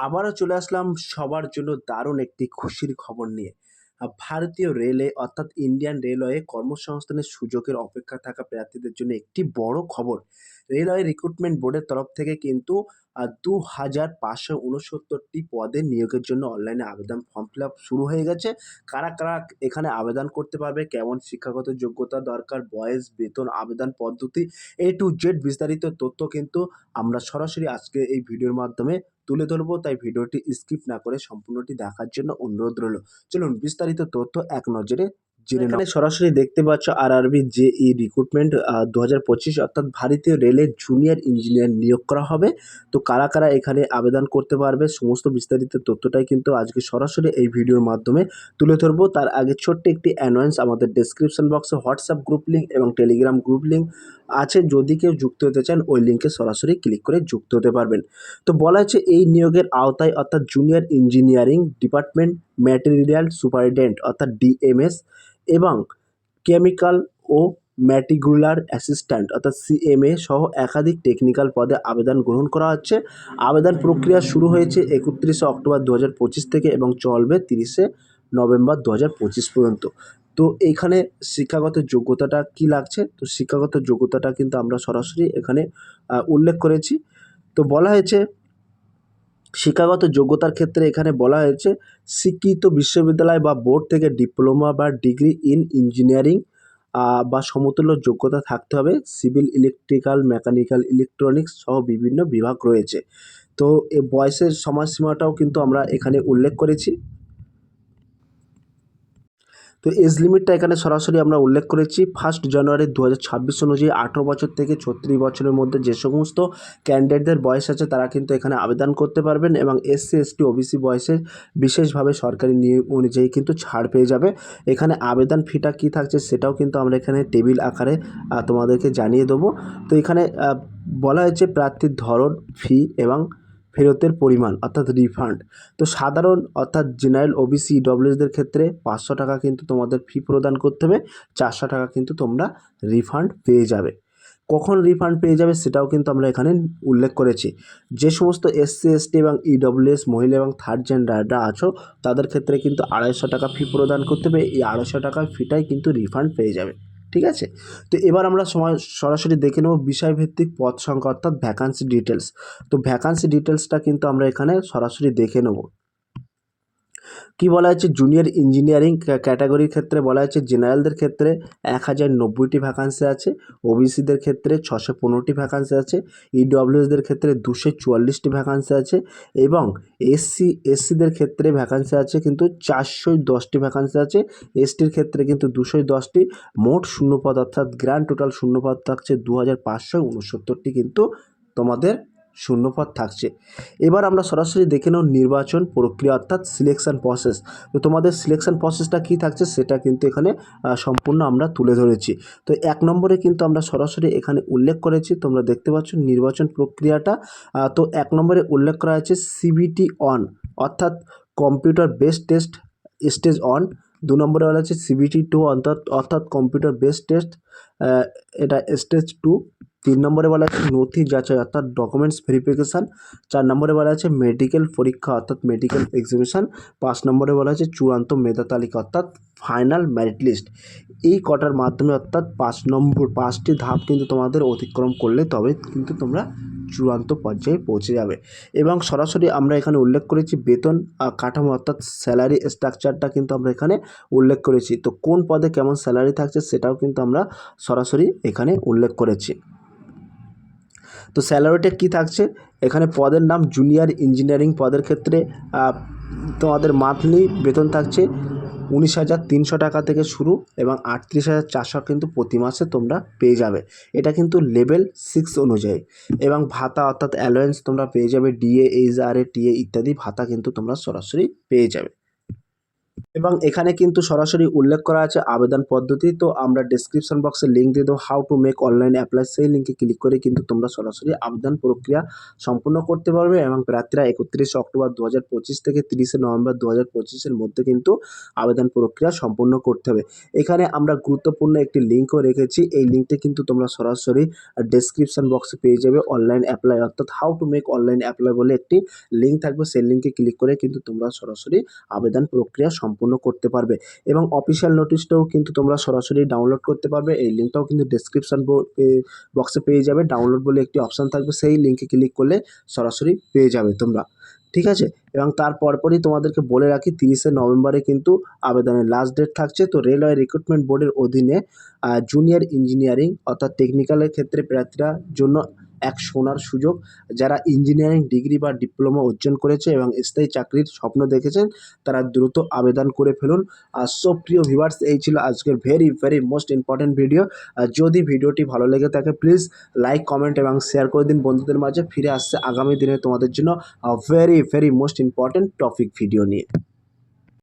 আবারও চলে আসলাম সবার জন্য দারুণ একটি খুশির খবর নিয়ে ভারতীয় রেলে অর্থাৎ ইন্ডিয়ান রেলওয়ে কর্মসংস্থানের সুযোগের অপেক্ষা থাকা প্রার্থীদের জন্য একটি বড় খবর। রেলওয়ে রিক্রুটমেন্ট বোর্ডের তরফ থেকে কিন্তু দু হাজার পাঁচশো ২,৫৬৯টি পদে নিয়োগের জন্য অনলাইনে আবেদন ফর্ম ফিল আপ শুরু হয়ে গেছে। কারা, কারা এখানে আবেদন করতে পারবে, কেমন শিক্ষাগত যোগ্যতা দরকার, বয়স, বেতন, আবেদন পদ্ধতি এ টু জেড বিস্তারিত তথ্য কিন্তু আমরা সরাসরি আজকে এই ভিডিওর মাধ্যমে তুলে ধরবো। তাই ভিডিওটি স্কিপ না করে সম্পূর্ণটি দেখার জন্য অনুরোধ রইল। চলুন বিস্তারিত তথ্য এক নজরে জেনে এখানে সরাসরি দেখতে পাচ্ছ আরআরবি ই রিক্রুটমেন্ট দু হাজার পঁচিশ অর্থাৎ ভারতীয় রেলের জুনিয়র ইঞ্জিনিয়ার নিয়োগ করা হবে। তো কারা, কারা এখানে আবেদন করতে পারবে সমস্ত বিস্তারিত তথ্যটাই কিন্তু আজকে সরাসরি এই ভিডিওর মাধ্যমে তুলে ধরবো। তার আগে ছোট্ট একটি অ্যানোয়েন্স আমাদের ডেসক্রিপশন বক্সে হোয়াটসঅ্যাপ গ্রুপ লিঙ্ক এবং টেলিগ্রাম গ্রুপ লিঙ্ক আছে। যদি কেউ যুক্ত হতে চান, ওই লিঙ্কে সরাসরি ক্লিক করে যুক্ত হতে পারবেন। তো বলা হচ্ছে এই নিয়োগের আওতায় অর্থাৎ junior engineering department material superintendent অর্থাৎ ডিএমএস এবং কেমিক্যাল ও ম্যাটিকুলার অ্যাসিস্ট্যান্ট অর্থাৎ সিএমএ সহ একাধিক টেকনিক্যাল পদে আবেদন গ্রহণ করা হচ্ছে। আবেদন প্রক্রিয়া শুরু হয়েছে একত্রিশে অক্টোবর ২০২৫ থেকে এবং চলবে তিরিশে নভেম্বর ২০২৫ পর্যন্ত। তো এইখানে শিক্ষাগত যোগ্যতাটা কী লাগছে? তো শিক্ষাগত যোগ্যতাটা কিন্তু আমরা সরাসরি এখানে উল্লেখ করেছি। তো বলা হয়েছে শিক্ষাগত যোগ্যতার ক্ষেত্রে এখানে বলা হয়েছে স্বীকৃত বিশ্ববিদ্যালয় বা বোর্ড থেকে ডিপ্লোমা বা ডিগ্রি ইন ইঞ্জিনিয়ারিং বা সমতুল্য যোগ্যতা থাকতে হবে। সিভিল, ইলেকট্রিক্যাল, মেকানিক্যাল, ইলেকট্রনিক্স সহ বিভিন্ন বিভাগ রয়েছে। তো এ বয়সের সময়সীমাটাও কিন্তু আমরা এখানে উল্লেখ করেছি। তো এজ লিমিটটা এখানে সরাসরি আমরা উল্লেখ করেছি ফার্স্ট জানুয়ারি ২০২৬ অনুযায়ী ১৮ বছর থেকে ৩৬ বছরের মধ্যে যে সমস্ত ক্যান্ডিডেটদের বয়স আছে তারা কিন্তু এখানে আবেদন করতে পারবেন এবং এসসি, এসটি, ওবিসি বয়সে বিশেষভাবে সরকারি নিয়ম অনুযায়ী কিন্তু ছাড় পেয়ে যাবে। এখানে আবেদন ফিটা কী থাকছে সেটাও কিন্তু আমরা এখানে টেবিল আকারে তোমাদেরকে জানিয়ে দেবো। তো এখানে বলা হয়েছে প্রার্থীর ধরন, ফি এবং ফেরতের পরিমাণ অর্থাৎ রিফান্ড। তো সাধারণ অর্থাৎ জেনারেল, ওবিসি, ইডব্লিউএসদের ক্ষেত্রে পাঁচশো টাকা কিন্তু তোমাদের ফি প্রদান করতে হবে। চারশো টাকা কিন্তু তোমরা রিফান্ড পেয়ে যাবে। কখন রিফান্ড পেয়ে যাবে সেটাও কিন্তু আমরা এখানে উল্লেখ করেছি। যে সমস্ত এসসি, এসটি এবং ইডব্লিউএস মহিলা এবং থার্ড জেন্ডাররা আছো তাদের ক্ষেত্রে কিন্তু আড়াইশো টাকা ফি প্রদান করতে হবে। এই আড়াইশো টাকার ফিটাই কিন্তু রিফান্ড পেয়ে যাবে। ঠিক আছে? তো এবার আমরা সময় সরাসরি দেখে নেব বিষয়ভিত্তিক পদ সংখ্যা অর্থাৎ ভ্যাকান্সি ডিটেলস। তো ভ্যাকান্সি ডিটেলসটা কিন্তু আমরা এখানে সরাসরি দেখে নেব। কী বলা হয়েছে? জুনিয়র ইঞ্জিনিয়ারিং ক্যাটাগরির ক্ষেত্রে বলা হয়েছে। জেনারেলদের ক্ষেত্রে এক হাজার নব্বইটি ভ্যাকান্সি আছে। ওবিসিদের ক্ষেত্রে ছশো পনেরোটি ভ্যাকান্সি আছে। ইডব্লিউএসদের ক্ষেত্রে দুশো চুয়াল্লিশটি ভ্যাকান্সি আছে এবং এসসি এসসিদের ক্ষেত্রে ভ্যাকান্সি আছে কিন্তু চারশো দশটি ভ্যাকান্সি আছে। এসটির ক্ষেত্রে কিন্তু দুশো দশটি। মোট শূন্যপদ অর্থাৎ গ্র্যান্ড টোটাল শূন্যপদ থাকছে দু হাজার পাঁচশো উনসত্তরটি। কিন্তু তোমাদের শূন্যপদ থাকছে। এবার আমরা সরাসরি দেখে নেব নির্বাচন প্রক্রিয়া অর্থাৎ সিলেকশান প্রসেস তো তোমাদের সিলেকশান প্রসেসটা কী থাকছে সেটা কিন্তু এখানে সম্পূর্ণ আমরা তুলে ধরেছি। তো এক নম্বরে কিন্তু আমরা সরাসরি এখানে উল্লেখ করেছি, তোমরা দেখতে পাচ্ছ নির্বাচন প্রক্রিয়াটা। তো এক নম্বরে উল্লেখ করা হয়েছে সিবিটি অন অর্থাৎ computer based test stage one দু নম্বরে বলা হচ্ছে সিবিটি টু অর্থাৎ অর্থাৎ কম্পিউটার বেসড টেস্ট এটা স্টেজ টু তিন নম্বরে বলা আছে নথি যাচাই অর্থাৎ ডকুমেন্টস ভেরিফিকেশান চার নম্বরে বলা আছে মেডিকেল পরীক্ষা অর্থাৎ মেডিকেল এক্সামিনেশান পাঁচ নম্বরে বলা আছে চূড়ান্ত মেধা তালিকা অর্থাৎ ফাইনাল মেরিট লিস্ট এই কটার মাধ্যমে অর্থাৎ পাঁচ নম্বর, পাঁচটি ধাপ কিন্তু তোমাদের অতিক্রম করলে তবে কিন্তু তোমরা চূড়ান্ত পর্যায়ে পৌঁছে যাবে। এবং সরাসরি আমরা এখানে উল্লেখ করেছি বেতন কাঠামো অর্থাৎ স্যালারি স্ট্রাকচারটা কিন্তু আমরা এখানে উল্লেখ করেছি। তো কোন পদে কেমন স্যালারি থাকছে সেটাও কিন্তু আমরা সরাসরি এখানে উল্লেখ করেছি। তো স্যালারিটা কী থাকছে? এখানে পদের নাম জুনিয়র ইঞ্জিনিয়ারিং পদের ক্ষেত্রে তোমাদের মান্থলি বেতন থাকছে উনিশ হাজার তিনশো টাকা থেকে শুরু এবং আটত্রিশ হাজার চারশো কিন্তু প্রতি মাসে তোমরা পেয়ে যাবে। এটা কিন্তু লেভেল সিক্স অনুযায়ী এবং ভাতা অর্থাৎ অ্যালোয়েন্স তোমরা পেয়ে যাবে DA H R A TA ইত্যাদি ভাতা কিন্তু তোমরা সরাসরি পেয়ে যাবে। এবং এখানে কিন্তু সরাসরি উল্লেখ করা আছে আবেদন পদ্ধতি। তো আমরা ডেসক্রিপশন বক্সে লিঙ্ক দিয়ে দেবো how to make online apply সেই লিঙ্কে ক্লিক করে কিন্তু তোমরা সরাসরি আবেদন প্রক্রিয়া সম্পূর্ণ করতে পারবে এবং প্রার্থীরা একত্রিশে অক্টোবর দু হাজার পঁচিশ থেকে তিরিশে নভেম্বর দু হাজার মধ্যে কিন্তু আবেদন প্রক্রিয়া সম্পূর্ণ করতে হবে। এখানে আমরা গুরুত্বপূর্ণ একটি লিঙ্কও রেখেছি। এই লিঙ্কটা কিন্তু তোমরা সরাসরি ডেসক্রিপশন বক্সে পেয়ে যাবে অনলাইন অ্যাপ্লাই অর্থাৎ how to make online apply বলে একটি লিঙ্ক থাকবে। সেই লিঙ্কে ক্লিক করে কিন্তু তোমরা সরাসরি আবেদন প্রক্রিয়া সম্পূর্ণ করতে পারবে। এবং অফিসিয়াল নোটিশটাও কিন্তু তোমরা সরাসরি ডাউনলোড করতে পারবে। এই লিঙ্কটাও কিন্তু ডেসক্রিপশন বক্সে পেয়ে যাবে। ডাউনলোড বলে একটি অপশান থাকবে। সেই লিঙ্কে ক্লিক করলে সরাসরি পেয়ে যাবে তোমরা। ঠিক আছে? এবং তার পরপরই তোমাদেরকে বলে রাখি, তিরিশে নভেম্বরে কিন্তু আবেদনের লাস্ট ডেট থাকছে। তো রেলওয়ে রিক্রুটমেন্ট বোর্ডের অধীনে জুনিয়র ইঞ্জিনিয়ারিং অর্থাৎ টেকনিক্যালের ক্ষেত্রে প্রার্থীরা জন্য এক সোনার সুযোগ। যারা ইঞ্জিনিয়ারিং ডিগ্রি বা ডিপ্লোমা অর্জন করেছে এবং স্থায়ী চাকরির স্বপ্ন দেখেছেন, তারা দ্রুত আবেদন করে ফেলুন। আর সো প্রিয় ভিভার্স এই ছিল আজকের very very most important video যদি ভিডিওটি ভালো লেগে থাকে প্লিজ লাইক কমেন্ট এবং শেয়ার করে দিন। বন্ধুদের মাঝে ফিরে আসছে আগামী দিনে তোমাদের জন্য very very most important topic video নিয়ে।